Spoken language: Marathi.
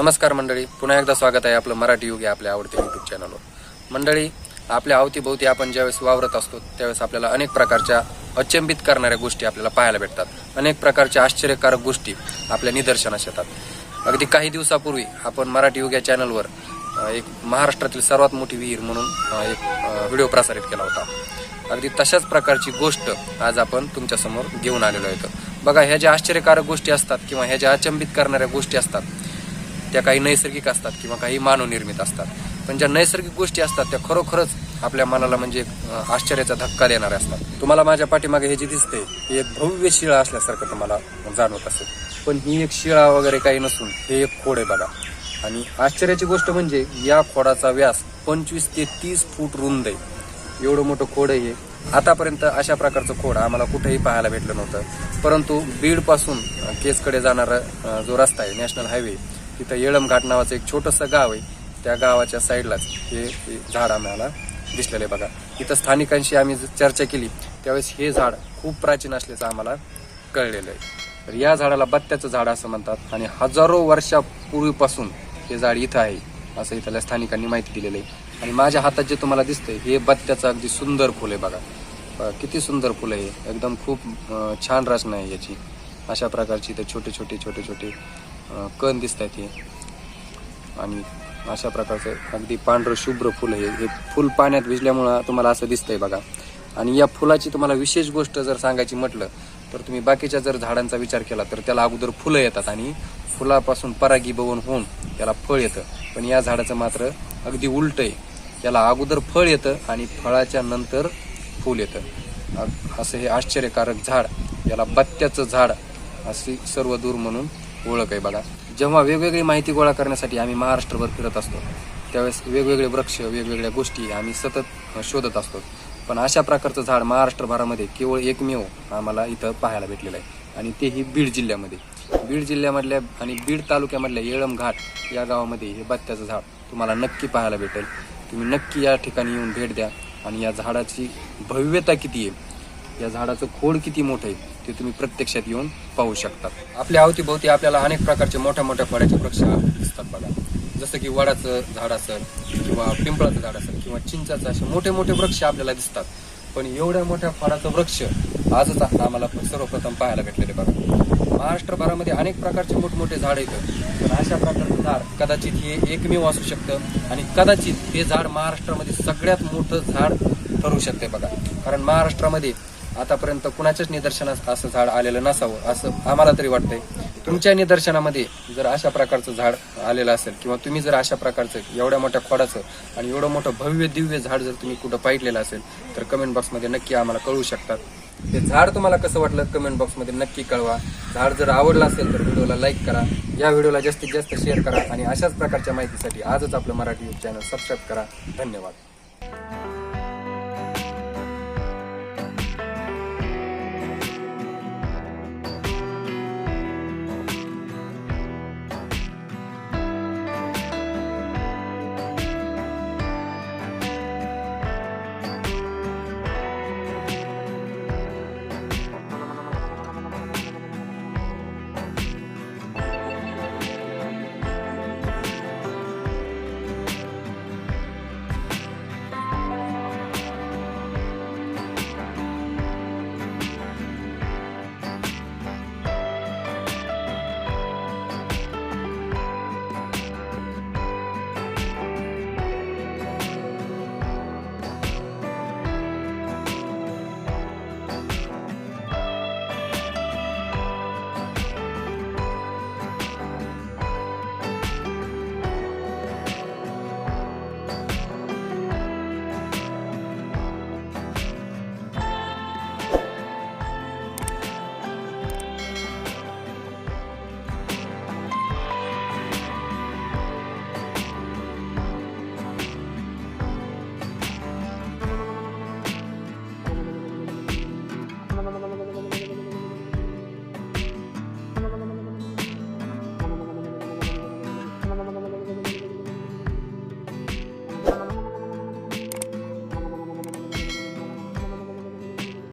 नमस्कार मंडळी पुन्हा एकदा स्वागत आहे आपलं मराठी युग या आपल्या आवडत्या युट्यूब चॅनलवर मंडळी आपल्या अवतीभोवती आपण ज्यावेळेस वावरत असतो त्यावेळेस आपल्याला अनेक प्रकारच्या अचंबित करणाऱ्या गोष्टी आपल्याला पाहायला भेटतात. अनेक प्रकारच्या आश्चर्यकारक गोष्टी आपल्या निदर्शनास येतात. अगदी काही दिवसापूर्वी आपण मराठी युग या चॅनलवर एक महाराष्ट्रातील सर्वात मोठी विहीर म्हणून एक व्हिडिओ प्रसारित केला होता. अगदी तशाच प्रकारची गोष्ट आज आपण तुमच्यासमोर घेऊन आलेलो आहे. बघा ह्या ज्या आश्चर्यकारक गोष्टी असतात किंवा ह्या ज्या अचंबित करणाऱ्या गोष्टी असतात त्या काही नैसर्गिक असतात किंवा काही मानवनिर्मित असतात. पण ज्या नैसर्गिक गोष्टी असतात त्या खरोखरच आपल्या मनाला म्हणजे आश्चर्याचा धक्का देणाऱ्या असतात. तुम्हाला माझ्या पाठीमागे हे जे दिसते हे एक भव्य शिळा असल्यासारखं तुम्हाला जाणवत असेल. पण ही एक शिळा वगैरे काही नसून हे एक खोड आहे बघा. आणि आश्चर्याची गोष्ट म्हणजे या खोडाचा व्यास पंचवीस ते तीस फूट रुंद आहे. एवढं मोठं खोड आहे आतापर्यंत अशा प्रकारचं खोड आम्हाला कुठेही पाहायला भेटलं नव्हतं. परंतु बीडपासून केसकडे जाणारा जो रस्ता आहे नॅशनल हायवे तिथं येळमघाट नावाचं एक छोटंसं गाव आहे. त्या गावाच्या साईडलाच हे झाड आम्हाला दिसलेलं आहे बघा. इथं स्थानिकांशी आम्ही चर्चा केली त्यावेळेस हे झाड खूप प्राचीन असल्याचं आम्हाला कळलेलं आहे. तर या झाडाला बत्त्याचं झाड असं म्हणतात आणि हजारो वर्षापूर्वीपासून हे झाड इथं आहे असं इथल्या स्थानिकांनी माहिती दिलेलं आहे. आणि माझ्या हातात जे तुम्हाला दिसतंय हे बत्त्याचं अगदी सुंदर फुल आहे बघा. किती सुंदर फुलं आहे. एकदम खूप छान रचना आहे याची. अशा प्रकारची इथे छोटे छोटे छोटे छोटे कण दिसत आहेत हे. आणि अशा प्रकारचं अगदी पांढरं शुभ्र फुल आहे हे फुल पाण्यात भिजल्यामुळं तुम्हाला असं दिसतंय बघा. आणि या फुलाची तुम्हाला विशेष गोष्ट जर सांगायची म्हटलं तर तुम्ही बाकीच्या जर झाडांचा विचार केला तर त्याला अगोदर फुलं येतात आणि फुलापासून परागीभवन होऊन त्याला फळ येतं. पण या झाडाचं मात्र अगदी उलट आहे. याला अगोदर फळ येतं आणि फळाच्या नंतर फूल येतं. असं हे आश्चर्यकारक झाड याला बत्त्याचं झाड अशी सर्व दूर म्हणून ओळख आहे बघा. जेव्हा वेगवेगळी माहिती गोळा करण्यासाठी आम्ही महाराष्ट्रभर फिरत असतो त्यावेळेस वेगवेगळे वृक्ष वेगवेगळ्या गोष्टी आम्ही सतत शोधत असतो. पण अशा प्रकारचं झाड महाराष्ट्रभरामध्ये केवळ एकमेव आम्हाला इथं पाहायला भेटलेलं आहे. आणि तेही बीड जिल्ह्यामध्ये. बीड जिल्ह्यामधल्या आणि बीड तालुक्यामधल्या येळम घाट या गावामध्ये हे बत्त्याचं झाड तुम्हाला नक्की पाहायला भेटेल. तुम्ही नक्की या ठिकाणी येऊन भेट द्या. आणि या झाडाची भव्यता किती आहे? या झाडाचं खोड किती मोठं आहे? ते तुम्ही प्रत्यक्षात येऊन पाहू शकता आपल्या अवतीभोवती आपल्याला अनेक प्रकारचे मोठ्या मोठ्या फळाचे वृक्ष दिसतात बघा. जसं की वडाचं झाड असेल किंवा पिंपळाचं झाड असेल किंवा चिंचाचं असे मोठे मोठे वृक्ष आपल्याला दिसतात. पण एवढ्या मोठ्या फळाचं वृक्ष आजच आम्हाला सर्वप्रथम पाहायला भेटलेले बघा. महाराष्ट्रभरामध्ये अनेक प्रकारचे मोठमोठे झाड येतं पण अशा प्रकारचं झाड कदाचित हे एकमेव असू शकतं आणि कदाचित हे झाड महाराष्ट्रामध्ये सगळ्यात मोठं झाड ठरू शकते बघा. कारण महाराष्ट्रामध्ये आतापर्यंत कुणाच्याच निदर्शनास असं झाड आलेलं नसावं असं आम्हाला तरी वाटतंय. तुमच्या निदर्शनामध्ये जर अशा प्रकारचं झाड आलेलं असेल किंवा तुम्ही जर अशा प्रकारचं एवढ्या मोठ्या खोडाचं आणि एवढं मोठं भव्य दिव्य झाड जर तुम्ही कुठं पाहिलेलं असेल तर कमेंट बॉक्समध्ये नक्की आम्हाला कळवू शकतात हे झाड तुम्हाला कसं वाटलं कमेंट बॉक्समध्ये नक्की कळवा. झाड जर आवडलं असेल तर व्हिडिओला लाईक करा. या व्हिडिओला जास्तीत जास्त शेअर करा आणि अशाच प्रकारच्या माहितीसाठी आजच आपलं मराठी यूट्यूब चॅनल सबस्क्राईब करा. धन्यवाद.